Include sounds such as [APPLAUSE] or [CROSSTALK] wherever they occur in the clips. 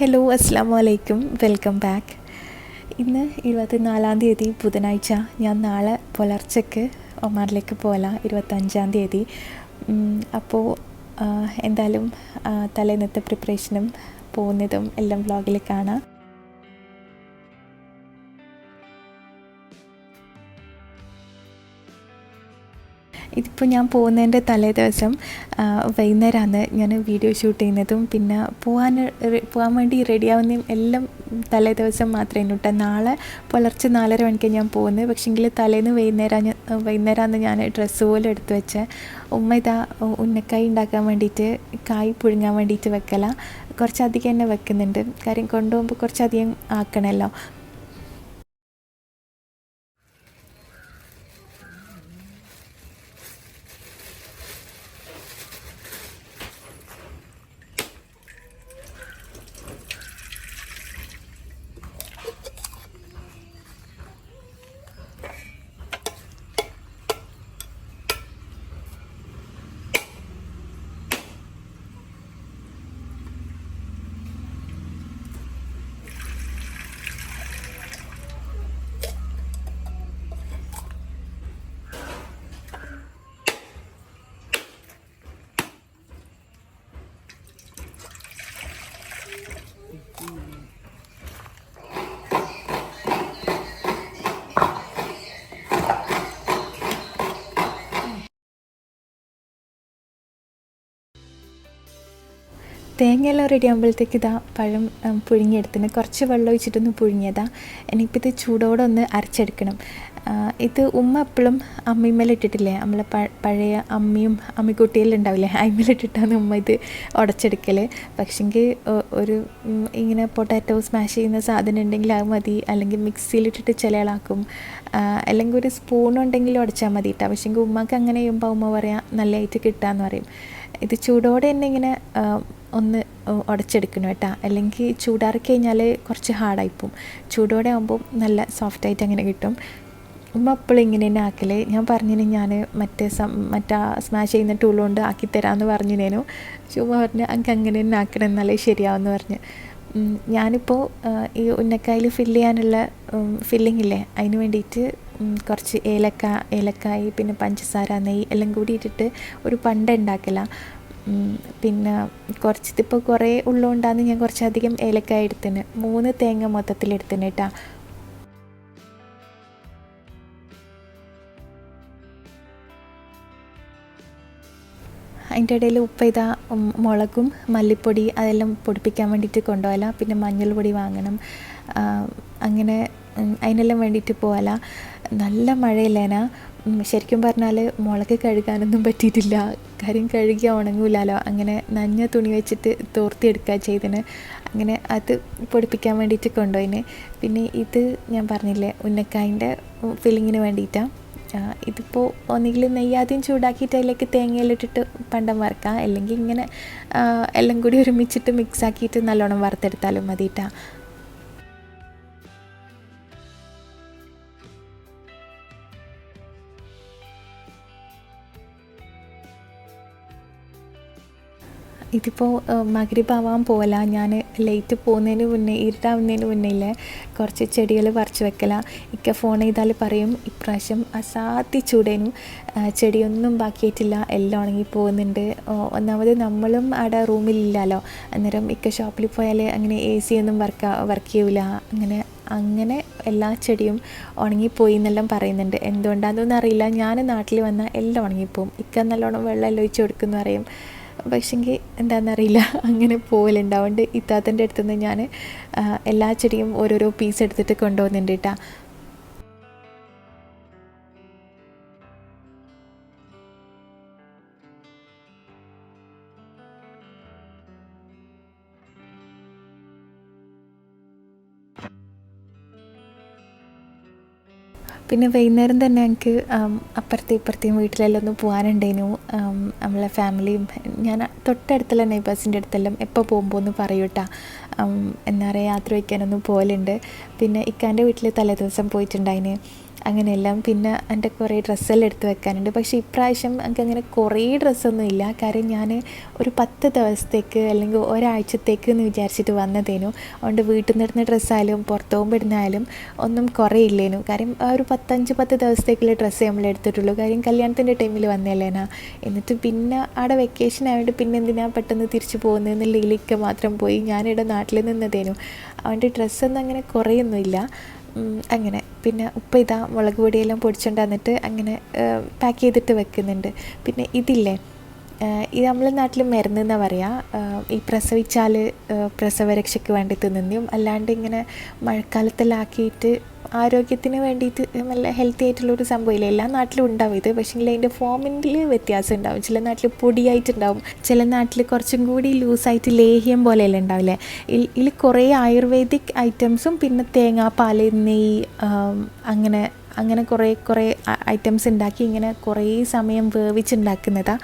Hello അസ്സാം വലൈക്കും welcome back ഇന്ന് ഇരുപത്തിനാലാം തീയതി ബുധനാഴ്ച. ഞാൻ നാളെ പുലർച്ചയ്ക്ക് ഒമാനിലേക്ക് പോകലാം. ഇരുപത്തഞ്ചാം തീയതി. അപ്പോൾ എന്തായാലും തലേന്നത്തെ പ്രിപ്പറേഷനും പോകുന്നതും എല്ലാം വ്ളോഗിൽ കാണാം. ഇതിപ്പോൾ ഞാൻ പോകുന്നതിന്റെ തലേ ദിവസം വൈകുന്നേരമാണ് ഞാൻ വീഡിയോ ഷൂട്ട് ചെയ്യുന്നതും. പിന്നെ പോകാൻ പോകാൻ വേണ്ടി റെഡിയാവുന്നതും എല്ലാം തലേ ദിവസം മാത്രമേ കേട്ടോ നാളെ പുലർച്ചെ നാലര മണിക്ക് ഞാൻ പോകുന്നത്. പക്ഷേങ്കിൽ തലേന്ന് വൈകുന്നേരം വൈകുന്നേരമാണ് ഞാൻ ഡ്രസ്സ് പോലും എടുത്ത് വെച്ചത് ഉമ്മ ഇതാ ഉന്നക്കായി ഉണ്ടാക്കാൻ വേണ്ടിയിട്ട് കായ് പുഴുങ്ങാൻ വേണ്ടിയിട്ട് വെക്കല. കുറച്ചധികം തന്നെ വെക്കുന്നുണ്ട്. കാര്യം കൊണ്ടുപോകുമ്പോൾ കുറച്ചധികം ആക്കണമല്ലോ തേങ്ങയെല്ലാം റെഡി ആകുമ്പോഴത്തേക്ക് ഇതാ പഴം പുഴുങ്ങിയെടുത്തിന് കുറച്ച് വെള്ളം ഒഴിച്ചിട്ടൊന്ന് പുഴുങ്ങിയതാ. ഇനിയിപ്പോൾ ഇത് ചൂടോടെ ഒന്ന് അരച്ചെടുക്കണം ഇത് ഉമ്മ എപ്പോഴും അമ്മിമേൽ ഇട്ടിട്ടില്ലേ? നമ്മളെ പ- പഴയ അമ്മിയും അമ്മിക്കുട്ടിയെല്ലാം ഉണ്ടാവില്ലേ? അമ്മയിലിട്ടിട്ടാണ് ഉമ്മ ഇത് ഉടച്ചെടുക്കൽ പക്ഷെങ്കിൽ ഒരു ഇങ്ങനെ പൊട്ടാറ്റോ സ്മാഷ് ചെയ്യുന്ന സാധനം ഉണ്ടെങ്കിൽ അത് മതി. അല്ലെങ്കിൽ മിക്സിയിലിട്ടിട്ട് ചിലയാളാക്കും. അല്ലെങ്കിൽ ഒരു സ്പൂൺ ഉണ്ടെങ്കിൽ ഉടച്ചാൽ മതി കേട്ടോ പക്ഷെങ്കിൽ ഉമ്മക്ക് അങ്ങനെ ചെയ്യുമ്പോൾ ഉമ്മ പറയാം നല്ലതായിട്ട് കിട്ടാന്ന് പറയും. ഇത് ചൂടോടെ തന്നെ ഇങ്ങനെ ഒന്ന് ഉടച്ചെടുക്കണം കേട്ടോ. അല്ലെങ്കിൽ ചൂടാറി കഴിഞ്ഞാൽ കുറച്ച് ഹാർഡായിപ്പോവും ചൂടോടെ ആകുമ്പോൾ നല്ല സോഫ്റ്റായിട്ട് അങ്ങനെ കിട്ടും. ഉമ്മ അപ്പോൾ ഇങ്ങനെ തന്നെ ആക്കൽ. ഞാൻ പറഞ്ഞിന് ഞാൻ മറ്റേ സം മറ്റാ സ്മാഷ് ചെയ്യുന്ന ടൂൾ കൊണ്ട് ആക്കി തരാമെന്ന് പറഞ്ഞിനേനു. ഉമ്മ പറഞ്ഞ് എനിക്ക് അങ്ങനെ തന്നെ ആക്കണം എന്നാലേ ശരിയാവുമെന്ന് പറഞ്ഞ്. ഞാനിപ്പോൾ ഈ ഉന്നക്കായിൽ ഫില്ല് ചെയ്യാനുള്ള ഫില്ലിംഗ് ഇല്ലേ അതിന് വേണ്ടിയിട്ട് കുറച്ച് ഏലക്ക ഏലക്കായി പിന്നെ പഞ്ചസാര നെയ്യ് എല്ലാം കൂടി ഇട്ടിട്ട് ഒരു പണ്ട ഉണ്ടാക്കല. പിന്നെ കുറച്ച് ഇതിപ്പോൾ കുറേ ഉള്ളതുകൊണ്ടാണ് ഞാൻ കുറച്ചധികം ഏലക്കായ എടുത്തിന് മൂന്ന് തേങ്ങ മൊത്തത്തിൽ എടുത്തിന് കേട്ടോ. അതിന്റെ ഇടയിൽ ഉപ്പ് ഉം, മുളകും മല്ലിപ്പൊടി അതെല്ലാം പൊടിപ്പിക്കാൻ വേണ്ടിയിട്ട് കൊണ്ടുപോകല പിന്നെ മഞ്ഞൾ പൊടി വാങ്ങണം അങ്ങനെ അതിനെല്ലാം വേണ്ടിയിട്ട് പോകല നല്ല മഴയില്ലേന ശരിക്കും പറഞ്ഞാൽ മുളക് കഴുകാനൊന്നും പറ്റിയിട്ടില്ല. കാര്യം കഴുകിയാൽ ഉണങ്ങൂലല്ലോ അങ്ങനെ നഞ്ഞ തുണി വെച്ചിട്ട് തോർത്തിയെടുക്കുക ചെയ്തതിന് അങ്ങനെ അത് പൊടിപ്പിക്കാൻ വേണ്ടിയിട്ട് കൊണ്ടുപോയിന്. പിന്നെ ഇത് ഞാൻ പറഞ്ഞില്ലേ ഉന്നക്കായിന്റെ ഫില്ലിങ്ങിന് വേണ്ടിയിട്ടാണ് ഇതിപ്പോൾ ഒന്നുകിൽ നെയ്യാദ്യം ചൂടാക്കിയിട്ട് അതിലേക്ക് തേങ്ങയിലിട്ടിട്ട് പണ്ടം വറുക്കാം. അല്ലെങ്കിൽ ഇങ്ങനെ എല്ലാം കൂടി ഒരുമിച്ചിട്ട് മിക്സ് ആക്കിയിട്ട് നല്ലോണം വറുത്തെടുത്താലും മതിയിട്ടാ ഇതിപ്പോൾ മകരിപ്പാവാൻ പോകല ഞാൻ ലേറ്റ് പോകുന്നതിന് മുന്നേ ഇരുട്ടാവുന്നതിന് മുന്നേ ഇല്ലേ കുറച്ച് ചെടികൾ പറിച്ചു വെക്കല. ഇക്ക ഫോൺ ചെയ്താൽ പറയും ഇപ്രാവശ്യം അസാധ്യ ചൂടേനും. ചെടിയൊന്നും ബാക്കിയായിട്ടില്ല. എല്ലാം ഉണങ്ങി പോകുന്നുണ്ട്. ഒന്നാമത് നമ്മളും അവിടെ റൂമിലില്ലല്ലോ. അന്നേരം ഇക്ക ഷോപ്പിൽ പോയാൽ അങ്ങനെ എ സി ഒന്നും വർക്ക് വർക്ക് ചെയ്യൂല. അങ്ങനെ അങ്ങനെ എല്ലാ ചെടിയും ഉണങ്ങിപ്പോയി എന്നെല്ലാം പറയുന്നുണ്ട്. എന്തുകൊണ്ടാണെന്നൊന്നും അറിയില്ല. ഞാൻ നാട്ടിൽ വന്നാൽ എല്ലാം ഉണങ്ങിപ്പോവും ഇക്ക നല്ലോണം വെള്ളം എല്ലാം ഒഴിച്ച് കൊടുക്കുമെന്ന് പറയും. പക്ഷെങ്കിൽ എന്താണെന്നറിയില്ല [LAUGHS] അങ്ങനെ പോകലുണ്ട് അതുകൊണ്ട് ഇത്താത്തന്റെ അടുത്ത് നിന്ന് ഞാൻ എല്ലാ ചെടിയും ഓരോരോ പീസ് എടുത്തിട്ട് കൊണ്ടുപോകുന്നുണ്ട് കേട്ടോ പിന്നെ വൈകുന്നേരം തന്നെ എനിക്ക് അപ്പുറത്തെ ഇപ്പുറത്തെയും വീട്ടിലെല്ലാം ഒന്ന് പോകാനുണ്ടേനു നമ്മളെ ഫാമിലിയും ഞാൻ തൊട്ടടുത്തുള്ള നെയ്ബേഴ്സിന്റെ അടുത്തെല്ലാം എപ്പോൾ പോകുമ്പോൾ ഒന്ന് പറയൂട്ടാ എന്താ പറയുക യാത്ര വയ്ക്കാനൊന്നും പോകലുണ്ട് പിന്നെ ഇക്കാന്റെ വീട്ടിൽ തലേദിവസം പോയിട്ടുണ്ടായിന്. അങ്ങനെയെല്ലാം പിന്നെ എന്റെ കുറേ ഡ്രസ്സെല്ലാം എടുത്ത് വെക്കാനുണ്ട്. പക്ഷേ ഇപ്രാവശ്യം എനിക്ക് അങ്ങനെ കുറേ ഡ്രസ്സൊന്നും ഇല്ല. കാര്യം ഞാൻ ഒരു പത്ത് ദിവസത്തേക്ക് അല്ലെങ്കിൽ ഒരാഴ്ചത്തേക്ക് എന്ന് വിചാരിച്ചിട്ട് വന്നതേനു. അതുകൊണ്ട് വീട്ടിൽ നിന്ന് ഇടുന്ന ഡ്രസ്സായാലും പുറത്ത് പോകുമ്പോൾ ഒന്നും കുറയില്ലേനു കാര്യം ആ ഒരു പത്തഞ്ച് പത്ത് ദിവസത്തേക്കുള്ള ഡ്രസ്സ് നമ്മൾ എടുത്തിട്ടുള്ളൂ. കാര്യം കല്യാണത്തിന്റെ ടൈമിൽ വന്നല്ലേനാ എന്നിട്ട് പിന്നെ അവിടെ വെക്കേഷൻ ആയതുകൊണ്ട് പിന്നെ എന്തിനാ പെട്ടെന്ന് തിരിച്ചു പോകുന്നതെന്നുള്ള ഇതിലേക്ക് മാത്രം പോയി ഞാനിവിടെ നാട്ടിൽ നിന്നതേനു. അതുകൊണ്ട് ഡ്രസ്സൊന്നും അങ്ങനെ കുറേയൊന്നുമില്ല. അങ്ങനെ. പിന്നെ ഉപ്പ ഇതാ മുളക് പൊടിയെല്ലാം പൊടിച്ചുകൊണ്ട് വന്നിട്ട് അങ്ങനെ പാക്ക് ചെയ്തിട്ട് വെക്കുന്നുണ്ട്. പിന്നെ ഇതില്ലേ ഇത് നമ്മളെ നാട്ടിൽ മരുന്ന് എന്നാണ് പറയുക ഈ പ്രസവിച്ചാൽ പ്രസവരക്ഷയ്ക്ക് വേണ്ടി തിന്നുന്നതും അല്ലാണ്ട് ഇങ്ങനെ മഴക്കാലത്തെല്ലാം ആക്കിയിട്ട് ആരോഗ്യത്തിന് വേണ്ടിയിട്ട് നല്ല ഹെൽത്തി ആയിട്ടുള്ളൊരു സംഭവമില്ല. എല്ലാ നാട്ടിലും ഉണ്ടാവും ഇത്. പക്ഷേങ്കിൽ അതിന്റെ ഫോമിന്റെ വ്യത്യാസം ഉണ്ടാവും. ചില നാട്ടിൽ പൊടിയായിട്ടുണ്ടാവും. ചില നാട്ടിൽ കുറച്ചും കൂടി ലൂസായിട്ട് ലേഹ്യം പോലെയല്ല ഉണ്ടാവില്ലേ? ഇതിൽ കുറേ ആയുർവേദിക് ഐറ്റംസും പിന്നെ തേങ്ങാപ്പാൽ നെയ്യ് അങ്ങനെ അങ്ങനെ കുറേ കുറേ ഐറ്റംസ് ഉണ്ടാക്കി ഇങ്ങനെ കുറേ സമയം വേവിച്ചുണ്ടാക്കുന്നതാണ്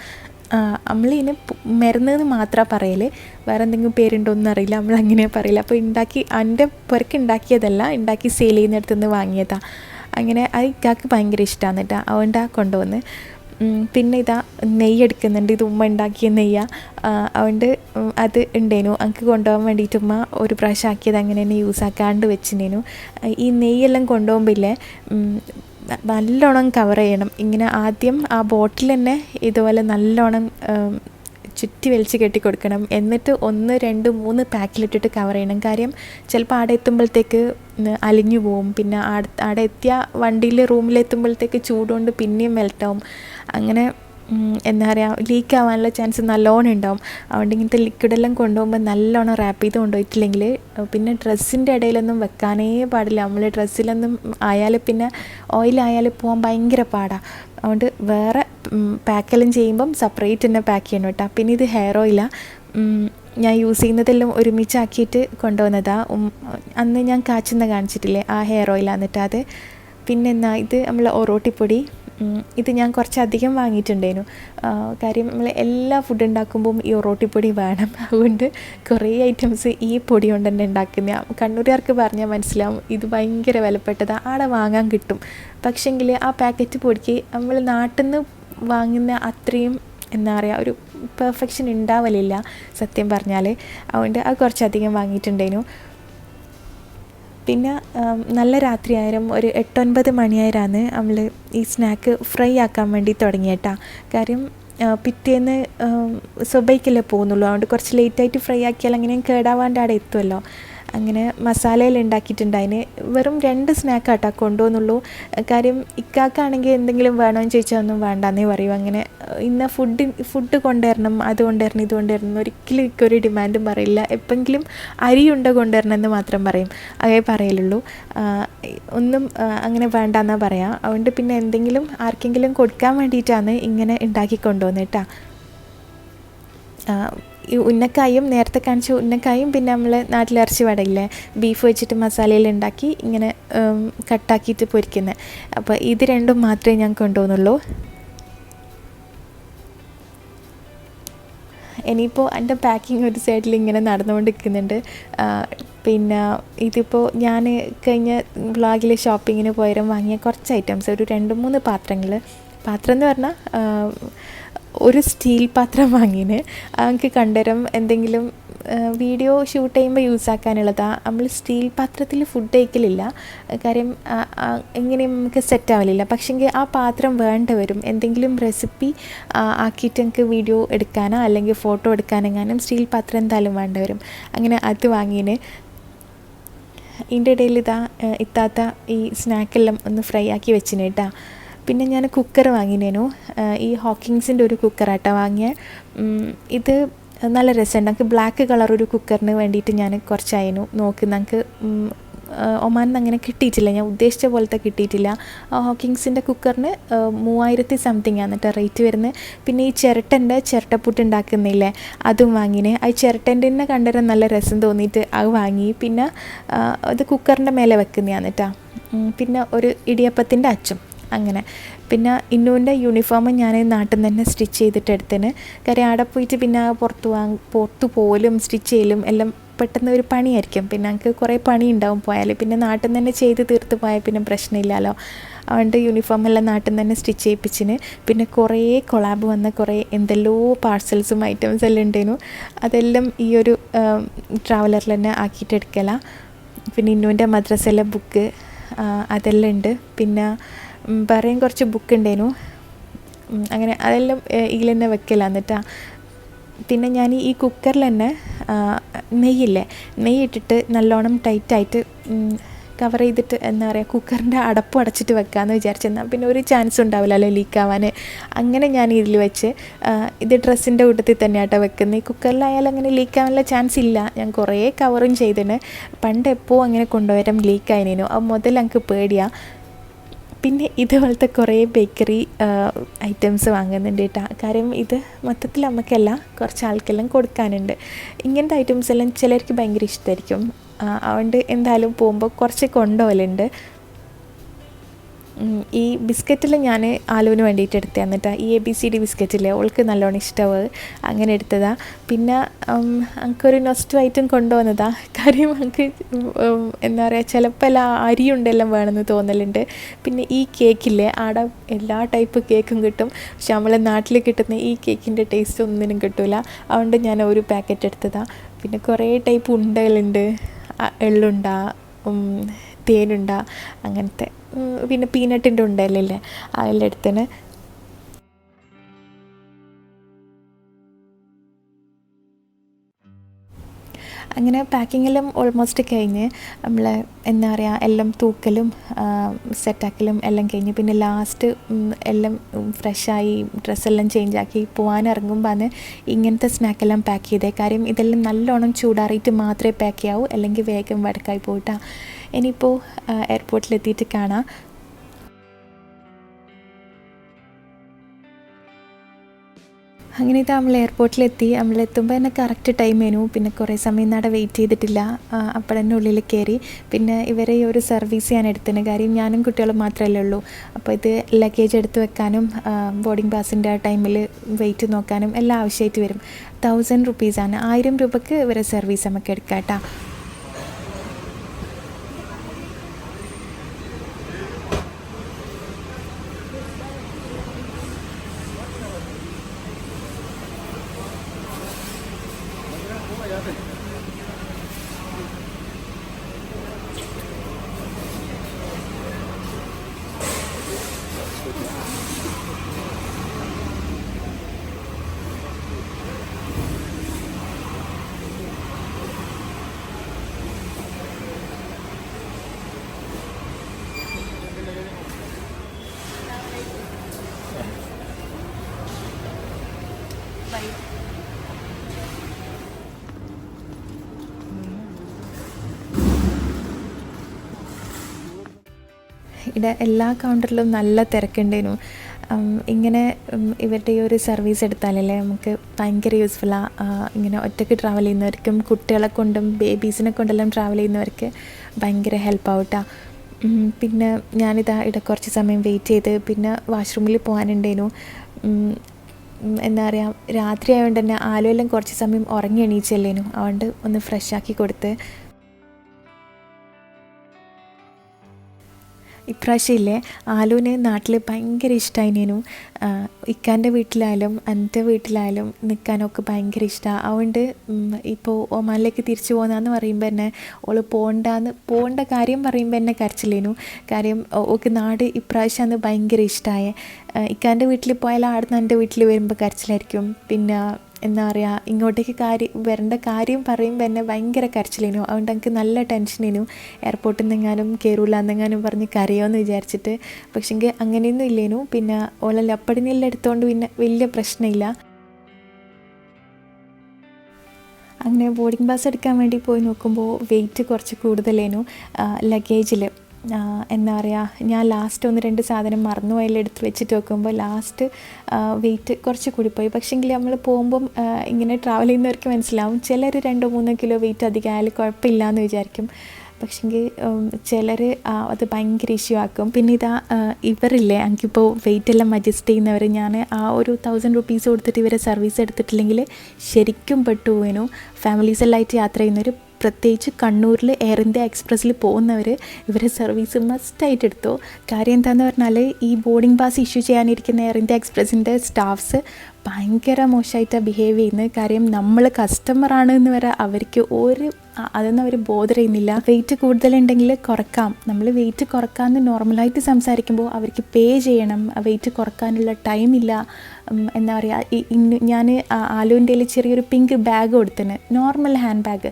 നമ്മളിതിന് മരുന്ന് എന്ന് പറയൽ വേറെ എന്തെങ്കിലും പേരുണ്ടോയെന്ന് അറിയില്ല. നമ്മൾ അങ്ങനെ പറയില്ല അപ്പോൾ ഉണ്ടാക്കി എന്റെ പുരക്ക് ഉണ്ടാക്കിയതല്ല ഉണ്ടാക്കി സെയിൽ ചെയ്യുന്നിടത്ത് നിന്ന് വാങ്ങിയതാണ് അങ്ങനെ അത് ഇക്കാക്ക് ഭയങ്കര ഇഷ്ടമാണ് കേട്ടോ. അതുകൊണ്ടാണ് കൊണ്ടുവന്ന്. പിന്നെ ഇതാ നെയ്യ് എടുക്കുന്നുണ്ട്. ഇത് ഉമ്മ ഉണ്ടാക്കിയ നെയ്യ. അതുകൊണ്ട് അത് ഉണ്ടേനു എനിക്ക് കൊണ്ടുപോകാൻ വേണ്ടിയിട്ട് ഉമ്മ ഒരു പ്രാവശ്യം ആക്കിയത് അങ്ങനെ തന്നെ യൂസ് ആക്കാണ്ട് വെച്ചിട്ടുണ്ടേനു ഈ നെയ്യെല്ലാം ഉം, നല്ലോണം കവർ ചെയ്യണം. ഇങ്ങനെ ആദ്യം ആ ബോട്ടിൽ തന്നെ ഇതുപോലെ നല്ലോണം ചുറ്റി വലിച്ച് കെട്ടി കൊടുക്കണം എന്നിട്ട് ഒന്ന് രണ്ട് മൂന്ന് പാക്കിലിട്ടിട്ട് കവർ ചെയ്യണം. കാര്യം ചിലപ്പോൾ ആടെ എത്തുമ്പോഴത്തേക്ക് അലിഞ്ഞു പോവും. പിന്നെ ആടെ എത്തിയ വണ്ടിയിൽ റൂമിലെത്തുമ്പോഴത്തേക്ക് ചൂടുകൊണ്ട് പിന്നെയും മെൽട്ടാവും അങ്ങനെ എന്താ പറയുക ലീക്ക് ആവാനുള്ള ചാൻസ് നല്ലോണം ഉണ്ടാവും. അതുകൊണ്ട് ഇങ്ങനത്തെ ലിക്വിഡെല്ലാം കൊണ്ടുപോകുമ്പോൾ നല്ലോണം റാപ്പ് ചെയ്ത് കൊണ്ടുപോയിട്ടില്ലെങ്കിൽ പിന്നെ ഡ്രസ്സിന്റെ ഇടയിലൊന്നും വെക്കാനേ പാടില്ല. നമ്മൾ ഡ്രസ്സിലൊന്നും ആയാൽ പിന്നെ ഓയിലായാൽ പോകാൻ ഭയങ്കര പാടാണ് അതുകൊണ്ട് വേറെ പാക്കെല്ലാം ചെയ്യുമ്പം സെപ്പറേറ്റ് തന്നെ പാക്ക് ചെയ്യണം കേട്ടോ. പിന്നെ ഇത് ഹെയർ ഓയിലാണ് ഞാൻ യൂസ് ചെയ്യുന്നതെല്ലാം ഒരുമിച്ചാക്കിയിട്ട് കൊണ്ടുവന്നതാണ് അന്ന് ഞാൻ കാച്ചുന്ന കാണിച്ചിട്ടില്ലേ ആ ഹെയർ ഓയിലാണ് എന്നിട്ട് അത്. പിന്നെന്നാ ഇത് നമ്മൾ ഒറോട്ടിപ്പൊടി ഇത് ഞാൻ കുറച്ചധികം വാങ്ങിയിട്ടുണ്ടായിരുന്നു. കാര്യം നമ്മൾ എല്ലാ ഫുഡ് ഉണ്ടാക്കുമ്പം ഈ ഒറോട്ടിപ്പൊടി വേണം. [LAUGHS] അതുകൊണ്ട് കുറേ ഐറ്റംസ് ഈ പൊടി കൊണ്ട് തന്നെ ഉണ്ടാക്കുന്ന. കണ്ണൂരുകാർക്ക് പറഞ്ഞാൽ മനസ്സിലാവും ഇത് ഭയങ്കര വിലപ്പെട്ടതാണ് ആടെ വാങ്ങാൻ കിട്ടും. പക്ഷെങ്കിൽ ആ പാക്കറ്റ് പൊടിക്ക് നമ്മൾ നാട്ടിൽ നിന്ന് വാങ്ങുന്ന അത്രയും എന്താ പറയുക ഒരു പെർഫെക്ഷൻ ഉണ്ടാവലില്ല സത്യം പറഞ്ഞാൽ അതുകൊണ്ട് അത് കുറച്ചധികം വാങ്ങിയിട്ടുണ്ടായിരുന്നു. പിന്നെ നല്ല രാത്രിയായാലും ഒരു എട്ടൊൻപത് മണിയായാലാണ് നമ്മൾ ഈ സ്നാക്ക് ഫ്രൈ ആക്കാൻ വേണ്ടി തുടങ്ങിയേട്ടാ. കാര്യം പിറ്റേന്ന് സുബൈക്കല്ലേ പോകുന്നുള്ളൂ. അതുകൊണ്ട് കുറച്ച് ലേറ്റായിട്ട് ഫ്രൈ ആക്കിയാൽ അങ്ങനെ കേടാവാണ്ട് അവിടെ എത്തുമല്ലോ അങ്ങനെ മസാലയിൽ ഉണ്ടാക്കിയിട്ടുണ്ടായിന് വെറും രണ്ട് സ്നാക്ക് ആട്ടാ കൊണ്ടുപോകുന്നുള്ളൂ. കാര്യം ഇക്കാക്കാണെങ്കിൽ എന്തെങ്കിലും വേണമെന്ന് ചോദിച്ചാൽ ഒന്നും വേണ്ടെന്നേ പറയൂ. അങ്ങനെ ഇന്ന് ഫുഡ് ഫുഡ് കൊണ്ടുവരണം അത് കൊണ്ടുവരണം ഇത് കൊണ്ടുവരണം. ഒരിക്കലും ഇക്കൊരു ഡിമാൻഡും പറയില്ല. എപ്പെങ്കിലും അരി കൊണ്ടുവരണം എന്ന് മാത്രം പറയും. അതേ പറയലുള്ളൂ. ഒന്നും അങ്ങനെ വേണ്ടെന്നാ പറയാം. അതുകൊണ്ട് പിന്നെ എന്തെങ്കിലും ആർക്കെങ്കിലും കൊടുക്കാൻ വേണ്ടിയിട്ടാണ് ഇങ്ങനെ ഉണ്ടാക്കി ആ, ഈ ഉന്നക്കായും നേരത്തെ കാണിച്ച ഉന്നക്കായും പിന്നെ നമ്മൾ നാട്ടിലിറച്ചി വടയില്ലേ? ബീഫ് വെച്ചിട്ട് മസാലയിൽ ഉണ്ടാക്കി ഇങ്ങനെ കട്ടാക്കിയിട്ട് പൊരിക്കുന്നത് അപ്പോൾ ഇത് രണ്ടും മാത്രമേ ഞാൻ കൊണ്ടുപോകുന്നുള്ളൂ. ഇനിയിപ്പോൾ എന്റെ പാക്കിംഗ് ഒരു സൈഡിൽ ഇങ്ങനെ നടന്നുകൊണ്ടിരിക്കുന്നുണ്ട്. പിന്നെ ഇതിപ്പോൾ ഞാൻ കഴിഞ്ഞ വ്ളോഗിൽ ഷോപ്പിങ്ങിന് പോയാലും വാങ്ങിയ കുറച്ച് ഐറ്റംസ് ഒരു രണ്ട് മൂന്ന് പാത്രങ്ങൾ പാത്രം എന്ന് പറഞ്ഞാൽ ഒരു സ്റ്റീൽ പാത്രം വാങ്ങിന്. എനിക്ക് കണ്ടരം എന്തെങ്കിലും വീഡിയോ ഷൂട്ട് ചെയ്യുമ്പോൾ യൂസ് ആക്കാനുള്ളതാണ് നമ്മൾ സ്റ്റീൽ പാത്രത്തിൽ ഫുഡ് കഴിക്കലില്ല. കാര്യം എങ്ങനെയും നമുക്ക് സെറ്റ് ആവലില്ല. പക്ഷെങ്കിൽ ആ പാത്രം വേണ്ട വരും. എന്തെങ്കിലും റെസിപ്പി ആക്കിയിട്ട് എനിക്ക് വീഡിയോ എടുക്കാനോ അല്ലെങ്കിൽ ഫോട്ടോ എടുക്കാനെങ്ങാനും സ്റ്റീൽ പാത്രം എന്തായാലും വേണ്ട വരും. അങ്ങനെ അത് വാങ്ങിന്. ഇതിന്റെ ഇടയിൽ ഇതാ ഇത്താത്ത ഈ സ്നാക്കെല്ലാം ഒന്ന് ഫ്രൈ ആക്കി വെച്ചിന് കേട്ടാ. പിന്നെ ഞാൻ കുക്കർ വാങ്ങിനേനു. ഈ ഹോക്കിങ്സിന്റെ ഒരു കുക്കറായിട്ടാണ് വാങ്ങിയ. ഇത് നല്ല രസമുണ്ട് എനിക്ക് ബ്ലാക്ക് കളർ ഒരു കുക്കറിന് വേണ്ടിയിട്ട് ഞാൻ കുറച്ചായിരുന്നു നോക്കുന്ന നമുക്ക് ഒമാനിൽ അങ്ങനെ കിട്ടിയിട്ടില്ല ഞാൻ ഉദ്ദേശിച്ച പോലത്തെ കിട്ടിയിട്ടില്ല ഹോക്കിങ്സിന്റെ കുക്കറിന് മൂവായിരത്തി സംതിങ് ആണ് കേട്ടോ റേറ്റ് വരുന്നത് പിന്നെ ഈ ചിരട്ടന്റെ ചിരട്ടപ്പുട്ട് ഉണ്ടാക്കുന്നില്ലേ അതും വാങ്ങിന്. ആ ചിരട്ടന്റെ തന്നെ കണ്ടുവരാൻ നല്ല രസം തോന്നിയിട്ട് അത് വാങ്ങി. പിന്നെ അത് കുക്കറിന്റെ മേലെ വെക്കുന്നതാണ് കേട്ടോ പിന്നെ ഒരു ഇടിയപ്പത്തിന്റെ അച്ചും. അങ്ങനെ. പിന്നെ ഇന്നുവിന്റെ യൂണിഫോം ഞാൻ നാട്ടിൽ നിന്ന് തന്നെ സ്റ്റിച്ച് ചെയ്തിട്ട് എടുത്തിന് കാര്യം അവിടെ പോയിട്ട് പിന്നെ പുറത്ത് വാങ്ങ പുറത്ത് പോലും സ്റ്റിച്ച് ചെയ്യലും എല്ലാം പെട്ടെന്ന് ഒരു പണിയായിരിക്കും. പിന്നെ ഞങ്ങൾക്ക് കുറേ പണി ഉണ്ടാവും പോയാൽ പിന്നെ നാട്ടിൽ നിന്ന് തന്നെ ചെയ്ത് തീർത്ത് പോയാൽ പിന്നെ പ്രശ്നമില്ലല്ലോ. അതുകൊണ്ട് യൂണിഫോം എല്ലാം നാട്ടിൽ നിന്ന് തന്നെ സ്റ്റിച്ച് ചെയ്യിപ്പിച്ചിന് പിന്നെ കുറേ കൊളാബ് വന്ന കുറേ എന്തെല്ലോ പാർസൽസും ഐറ്റംസ് എല്ലാം ഉണ്ടായിരുന്നു അതെല്ലാം ഈ ഒരു ട്രാവലറിൽ തന്നെ ആക്കിയിട്ട് എടുക്കല. പിന്നെ ഇന്നുവിന്റെ മദ്രസയിലെ ബുക്ക് അതെല്ലാം ഉണ്ട്. പിന്നെ ഉം, വേറെയും കുറച്ച് ബുക്ക് ഉണ്ടായിരുന്നു ഉം, അങ്ങനെ അതെല്ലാം ഇതിൽ തന്നെ വെക്കല. എന്നിട്ടാ പിന്നെ ഞാൻ ഈ കുക്കറിൽ തന്നെ നെയ്യില്ലേ നെയ്യ് ഇട്ടിട്ട് നല്ലോണം ടൈറ്റായിട്ട് കവർ ചെയ്തിട്ട് എന്താ പറയുക കുക്കറിന്റെ അടപ്പ് അടച്ചിട്ട് വെക്കാമെന്ന് വിചാരിച്ചെന്നാൽ പിന്നെ ഒരു ചാൻസ് ഉണ്ടാവില്ലല്ലോ ലീക്ക് ആവാൻ അങ്ങനെ ഞാൻ ഇതിൽ വെച്ച് ഇത് ഡ്രസ്സിന്റെ കൂട്ടത്തിൽ തന്നെയാട്ടോ വെക്കുന്നത് ഈ കുക്കറിലായാലും അങ്ങനെ ലീക്ക് ആവാനുള്ള ചാൻസ് ഇല്ല. ഞാൻ കുറേ കവറും ചെയ്തിന് പണ്ട് എപ്പോൾ അങ്ങനെ കൊണ്ടുവരാൻ ലീക്ക് ആയിനു അത് മുതൽ എനിക്ക് പേടിയാണ് പിന്നെ ഇതുപോലത്തെ കുറേ ബേക്കറി ഐറ്റംസ് വാങ്ങുന്നുണ്ട് കേട്ടോ. കാര്യം ഇത് മൊത്തത്തിൽ നമുക്കല്ല കുറച്ച് ആൾക്കെല്ലാം കൊടുക്കാനുണ്ട്. ഇങ്ങനത്തെ ഐറ്റംസ് എല്ലാം ചിലർക്ക് ഭയങ്കര ഇഷ്ടമായിരിക്കും അതുകൊണ്ട് എന്തായാലും പോകുമ്പോൾ കുറച്ച് കൊണ്ടുപോകലുണ്ട്. ഉം, ഈ ബിസ്ക്കറ്റിൽ ഞാൻ ആലുവിന് വേണ്ടിയിട്ട് എടുത്തത് എന്നിട്ടാ ഈ എ ബി സി ഡി ബിസ്ക്കറ്റില്ലേ അവൾക്ക് നല്ലോണം ഇഷ്ടമാവ് അങ്ങനെ എടുത്തതാ. പിന്നെ എനിക്കൊരു നൊസ്റ്റു ഐറ്റം കൊണ്ടുവന്നതാ. [LAUGHS] കാര്യം എനിക്ക് എന്താ പറയുക ചിലപ്പോൾ എല്ലാം അരിയുണ്ടെല്ലാം വേണമെന്ന് തോന്നലുണ്ട്. പിന്നെ ഈ കേക്കില്ലേ ആടെ എല്ലാ ടൈപ്പ് കേക്കും കിട്ടും. പക്ഷെ നമ്മളെ നാട്ടിൽ കിട്ടുന്ന ഈ കേക്കിന്റെ ടേസ്റ്റ് ഒന്നിനും കിട്ടില്ല അതുകൊണ്ട് ഞാൻ ഒരു പാക്കറ്റ് എടുത്തതാ. പിന്നെ കുറേ ടൈപ്പ് ഉണ്ടകളുണ്ട്. എള്ളുണ്ട തേനുണ്ട അങ്ങനത്തെ. പിന്നെ പീനട്ടിന്റെ ഉണ്ടല്ലേ അതെല്ലാം എടുത്തിന് അങ്ങനെ പാക്കിംഗ് എല്ലാം ഓൾമോസ്റ്റ് കഴിഞ്ഞ് നമ്മൾ എന്താ പറയുക എല്ലാം തൂക്കലും സെറ്റാക്കലും എല്ലാം കഴിഞ്ഞ് പിന്നെ ലാസ്റ്റ് എല്ലാം ഫ്രഷായി ഡ്രസ്സെല്ലാം ചേഞ്ച് ആക്കി പോകാൻ ഇറങ്ങുമ്പോൾ ഇങ്ങനത്തെ സ്നാക്കെല്ലാം പാക്ക് ചെയ്തേ. കാര്യം ഇതെല്ലാം നല്ലോണം ചൂടാറിയിട്ട് മാത്രമേ പാക്ക് ചെയ്യാവൂ. അല്ലെങ്കിൽ വേഗം വടക്കായി പോയിട്ടാ ഇനിയിപ്പോൾ എയർപോർട്ടിലെത്തിയിട്ട് കാണാം. അങ്ങനെ ഇത് നമ്മൾ എയർപോർട്ടിലെത്തി നമ്മളെത്തുമ്പോൾ തന്നെ കറക്റ്റ് ടൈം ആയിരുന്നു പിന്നെ കുറേ സമയം നട വെയിറ്റ് ചെയ്തിട്ടില്ല. അപ്പോൾ തന്നെ ഉള്ളിൽ കയറി പിന്നെ ഇവരെ ഈ ഒരു സർവീസ് ഞാൻ എടുത്തിന് കാര്യം ഞാനും കുട്ടികളും മാത്രമല്ലേ ഉള്ളൂ. അപ്പോൾ ഇത് ലഗേജ് എടുത്ത് വെക്കാനും ബോർഡിംഗ് പാസിന്റെ ടൈമിൽ വെയിറ്റ് നോക്കാനും എല്ലാം ആവശ്യമായിട്ട് വരും. തൗസൻഡ് റുപ്പീസാണ് ആയിരം രൂപക്ക് ഇവരെ സർവീസ് നമുക്ക് എടുക്കാം കേട്ടോ ഇവിടെ എല്ലാ കൗണ്ടറിലും നല്ല തിരക്കുണ്ടേനു ഇങ്ങനെ ഇവരുടെ ഈ ഒരു സർവീസ് എടുത്താലല്ലേ നമുക്ക് ഭയങ്കര യൂസ്ഫുള്ളാണ് ഇങ്ങനെ ഒറ്റയ്ക്ക് ട്രാവൽ ചെയ്യുന്നവർക്കും കുട്ടികളെ കൊണ്ടും ബേബീസിനെ കൊണ്ടെല്ലാം ട്രാവൽ ചെയ്യുന്നവർക്ക് ഭയങ്കര ഹെൽപ്പ് ആവട്ടാ. പിന്നെ ഞാനിതാ ഇവിടെ കുറച്ച് സമയം വെയിറ്റ് ചെയ്ത് പിന്നെ വാഷ്റൂമിൽ പോകാനുണ്ടേനു എന്താ പറയുക രാത്രി ആയതുകൊണ്ട് തന്നെ ആലുവെല്ലാം കുറച്ച് സമയം ഉറങ്ങി എണീച്ചല്ലേനു. അതുകൊണ്ട് ഒന്ന് ഫ്രഷ് ആക്കി കൊടുത്ത് ഇപ്രാവശ്യം ഇല്ലേ ആലുവിന് നാട്ടിൽ ഭയങ്കര ഇഷ്ടമായിനു ഇക്കാന്റെ വീട്ടിലായാലും എന്റെ വീട്ടിലായാലും നിൽക്കാനൊക്കെ ഭയങ്കര ഇഷ്ടമാണ് അതുകൊണ്ട് ഇപ്പോൾ ഒമാനിലേക്ക് തിരിച്ചു പോകുന്നതെന്ന് പറയുമ്പോൾ തന്നെ ഓൾ പോകണ്ടെന്ന് പോകേണ്ട കാര്യം പറയുമ്പോൾ എന്നെ കരച്ചില്ലേനു. കാര്യം ഓക്ക് നാട് ഇപ്രാവശ്യം അന്ന് ഭയങ്കര ഇഷ്ടമായ ഇക്കാന്റെ വീട്ടിൽ പോയാൽ ആടുന്ന് എന്റെ വീട്ടിൽ വരുമ്പോൾ കരച്ചിലായിരിക്കും. പിന്നെ എന്താ പറയുക ഇങ്ങോട്ടേക്ക് കാര്യം വരേണ്ട കാര്യം പറയുമ്പോൾ എന്നെ ഭയങ്കര കരച്ചിലേനു. അതുകൊണ്ട് എനിക്ക് നല്ല ടെൻഷനേനു. എയർപോർട്ടിൽ നിന്നെങ്ങാനും കയറൂല എന്നെങ്ങാനും പറഞ്ഞ് കരയോന്ന് വിചാരിച്ചിട്ട്. പക്ഷെങ്കിൽ അങ്ങനെയൊന്നും ഇല്ലേനു. പിന്നെ ഓല ലപ്പടിനെല്ലാം എടുത്തുകൊണ്ട് പിന്നെ വലിയ പ്രശ്നമില്ല അങ്ങനെ ബോർഡിംഗ് പാസ് എടുക്കാൻ വേണ്ടി പോയി നോക്കുമ്പോൾ വെയിറ്റ് കുറച്ച് കൂടുതലേനു. ലഗേജിൽ എന്താ പറയുക ഞാൻ ലാസ്റ്റ് ഒന്ന് രണ്ട് സാധനം മറന്നു അതിൽ എടുത്ത് വെച്ചിട്ട് നോക്കുമ്പോൾ ലാസ്റ്റ് വെയിറ്റ് കുറച്ച് കൂടിപ്പോയി. പക്ഷേങ്കിൽ നമ്മൾ പോകുമ്പം ഇങ്ങനെ ട്രാവൽ ചെയ്യുന്നവർക്ക് മനസ്സിലാവും ചിലർ രണ്ടോ മൂന്നോ കിലോ വെയിറ്റ് അധികം ആയാലും കുഴപ്പമില്ല എന്ന് വിചാരിക്കും പക്ഷെങ്കിൽ ചിലർ അത് ഭയങ്കര ഇഷ്യൂ ആക്കും. പിന്നെ ഇതാ ഇവരില്ലേ എനിക്കിപ്പോൾ വെയിറ്റ് എല്ലാം അഡ്ജസ്റ്റ് ചെയ്യുന്നവർ ഞാൻ ആ ഒരു തൗസൻഡ് റുപ്പീസ് കൊടുത്തിട്ട് ഇവരെ സർവീസ് എടുത്തിട്ടില്ലെങ്കിൽ ശരിക്കും പെട്ടുപോയിനു. ഫാമിലീസ് എല്ലാം ആയിട്ട് യാത്ര ചെയ്യുന്നവർ പ്രത്യേകിച്ച് കണ്ണൂരിൽ എയർ ഇന്ത്യ എക്സ്പ്രസ്സിൽ പോകുന്നവർ ഇവരെ സർവീസ് മസ്റ്റായിട്ട് എടുത്തോ. കാര്യം എന്താണെന്ന് പറഞ്ഞാൽ ഈ ബോർഡിംഗ് പാസ് ഇഷ്യൂ ചെയ്യാനിരിക്കുന്ന എയർ ഇന്ത്യ എക്സ്പ്രസ്സിന്റെ സ്റ്റാഫ്സ് ഭയങ്കര മോശമായിട്ടാണ് ബിഹേവ് ചെയ്യുന്നത്. കാര്യം നമ്മൾ കസ്റ്റമറാണ് എന്ന് വരെ അവർക്ക് ഒരു അതൊന്നും അവർ ബോധർ ചെയ്യുന്നില്ല. വെയിറ്റ് കൂടുതലുണ്ടെങ്കിൽ കുറക്കാം. നമ്മൾ വെയിറ്റ് കുറക്കാമെന്ന് നോർമലായിട്ട് സംസാരിക്കുമ്പോൾ അവർക്ക് പേ ചെയ്യണം. വെയിറ്റ് കുറക്കാനുള്ള ടൈമില്ല എന്താ പറയുക ഞാൻ ആലുവിന്റെ ചെറിയൊരു പിങ്ക് ബാഗ് കൊടുത്തിന് നോർമൽ ഹാൻഡ് ബാഗ്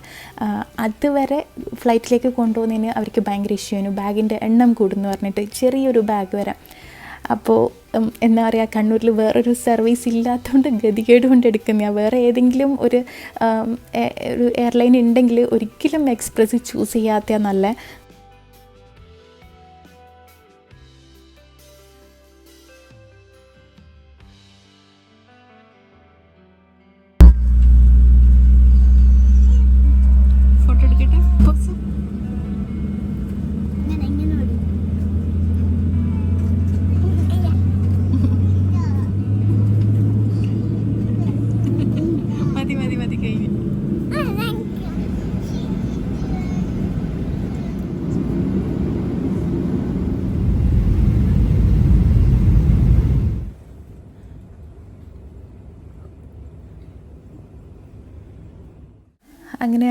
അതുവരെ ഫ്ലൈറ്റിലേക്ക് കൊണ്ടുപോകുന്നതിന് അവർക്ക് ഭയങ്കര ഇഷ്യൂ ആയിരുന്നു. ബാഗിന്റെ എണ്ണം കൂടുന്നു പറഞ്ഞിട്ട് ചെറിയൊരു ബാഗ് വരെ. അപ്പോൾ എന്താ പറയുക കണ്ണൂരിൽ വേറൊരു സർവീസ് ഇല്ലാത്തതുകൊണ്ട് ഗതികേട് കൊണ്ട് എടുക്കുന്ന വേറെ ഏതെങ്കിലും ഒരു ഒരു എയർലൈൻ ഉണ്ടെങ്കിൽ ഒരിക്കലും എക്സ്പ്രസ് ചൂസ് ചെയ്യാത്ത നല്ല?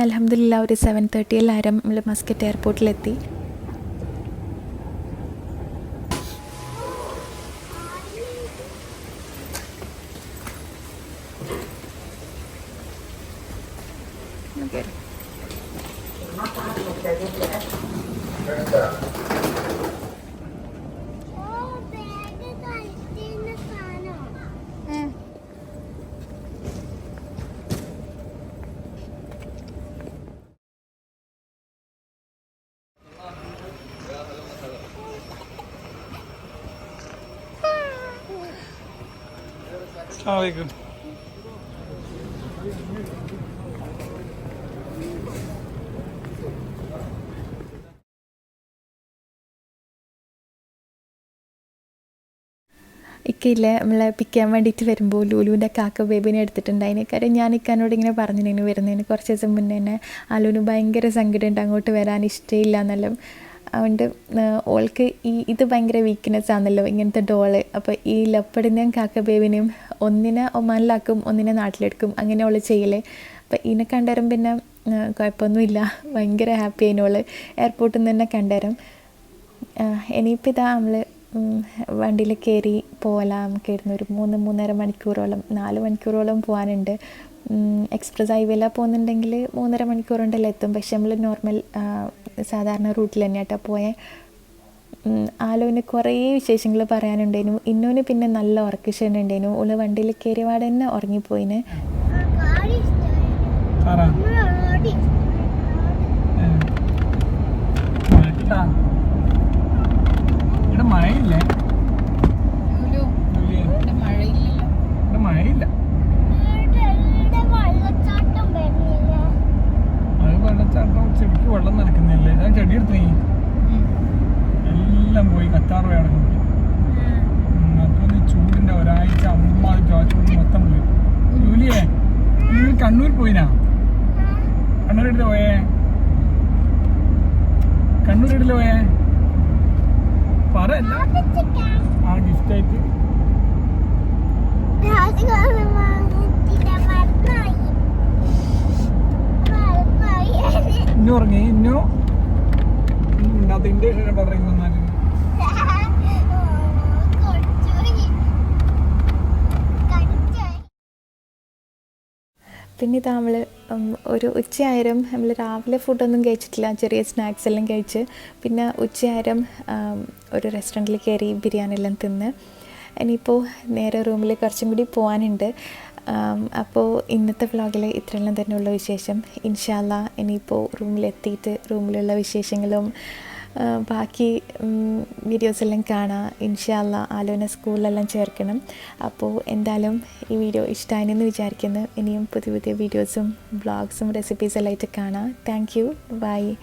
അലഹമില്ല ഒരു സെവൻ തേർട്ടി എല്ലാവരും നമ്മൾ മസ്കറ്റ് എയർപോർട്ടിലെത്തി Okay. Assalamualaikum. ഇക്കയില്ലേ നമ്മളെ പിക്കാൻ വേണ്ടിയിട്ട് വരുമ്പോൾ ലൂലുവിന്റെ കാക്ക ബേബിനെ എടുത്തിട്ടുണ്ടായിന് കാര്യം ഞാൻ ഇക്കാനോട് ഇങ്ങനെ പറഞ്ഞു പറഞ്ഞിരുന്നു വരുന്നതിന് കുറച്ച് ദിവസം മുന്നേ തന്നെ ആ ആലുവിന് ഭയങ്കര സങ്കടമുണ്ട് അങ്ങോട്ട് വരാൻ ഇഷ്ടമില്ല എന്നെല്ലാം അതുകൊണ്ട് ഓൾക്ക് ഈ ഇത് ഭയങ്കര വീക്ക്നെസ് ആണല്ലോ ഇങ്ങനത്തെ ഡോൾ അപ്പോൾ ഈ ലപ്പടിനെയും കാക്ക ബേബിനെയും ഒന്നിനെ ഒമാനിലാക്കും ഒന്നിനെ നാട്ടിലെടുക്കും അങ്ങനെ ചെയ്യലേ. അപ്പം ഇതിനെ കണ്ടേരം പിന്നെ കുഴപ്പമൊന്നുമില്ല ഭയങ്കര ഹാപ്പി ആയിനോൾ എയർപോർട്ടിൽ നിന്ന് തന്നെ കണ്ടേരം. ഇനിയിപ്പോൾ ഇതാ നമ്മൾ വണ്ടിയിൽ കയറി പോകലാം നമുക്കായിരുന്നു ഒരു മൂന്ന് മൂന്നര മണിക്കൂറോളം നാല് മണിക്കൂറോളം പോകാനുണ്ട് എക്സ്പ്രസ് ഹൈവേല പോകുന്നുണ്ടെങ്കിൽ മൂന്നര മണിക്കൂർ കൊണ്ടല്ലേ എത്തും. പക്ഷെ നമ്മൾ നോർമൽ സാധാരണ റൂട്ടിൽ തന്നെയാട്ടോ പോയേ. ആലോന് കുറേ വിശേഷങ്ങൾ പറയാനുണ്ടായിരുന്നു ഇന്നോന് പിന്നെ നല്ല ഉറക്കക്ഷീണുണ്ടായിരുന്നു ഓൾ വണ്ടിയിൽ കയറിവാട് തന്നെ ഉറങ്ങിപ്പോയിന്. Eh. മഴയില്ലേ? മഴയില്ല. വെള്ളച്ചാട്ടം ചെടിക്ക് വെള്ളം നനക്കുന്നില്ലേ? ഞാൻ ചെടി എടുത്തു നീ. എല്ലാം പോയി കത്താറ് പോയി അപ്പൊ നമുക്കൊന്ന് പിന്നെ ഇതാ നമ്മൾ ഒരു ഉച്ചയായാലും നമ്മൾ രാവിലെ ഫുഡൊന്നും കഴിച്ചിട്ടില്ല. ചെറിയ സ്നാക്സ് എല്ലാം കഴിച്ച് പിന്നെ ഉച്ചയായാലും ഒരു റെസ്റ്റോറന്റിൽ കയറി ബിരിയാണി എല്ലാം തിന്ന്. ഇനിയിപ്പോൾ നേരെ റൂമിൽ കുറച്ചും കൂടി പോകാനുണ്ട് അപ്പോൾ ഇന്നത്തെ വ്ളോഗിൽ ഇത്രയെല്ലാം തന്നെയുള്ള വിശേഷം. ഇൻഷാല്ല ഇനിയിപ്പോൾ റൂമിലെത്തിയിട്ട് റൂമിലുള്ള വിശേഷങ്ങളും ബാക്കി വീഡിയോസ് എല്ലാം കാണാം. ഇൻഷാല്ല ആലോന സ്കൂളിലെല്ലാം ചേർക്കണം. അപ്പോൾ എന്തായാലും ഈ വീഡിയോ ഇഷ്ടമായെന്ന് വിചാരിക്കുന്നു. ഇനിയും പുതിയ പുതിയ വീഡിയോസും വ്ളോഗ്സും റെസിപ്പീസ് എല്ലാം ആയിട്ട് കാണാം. Thank you. ബൈ.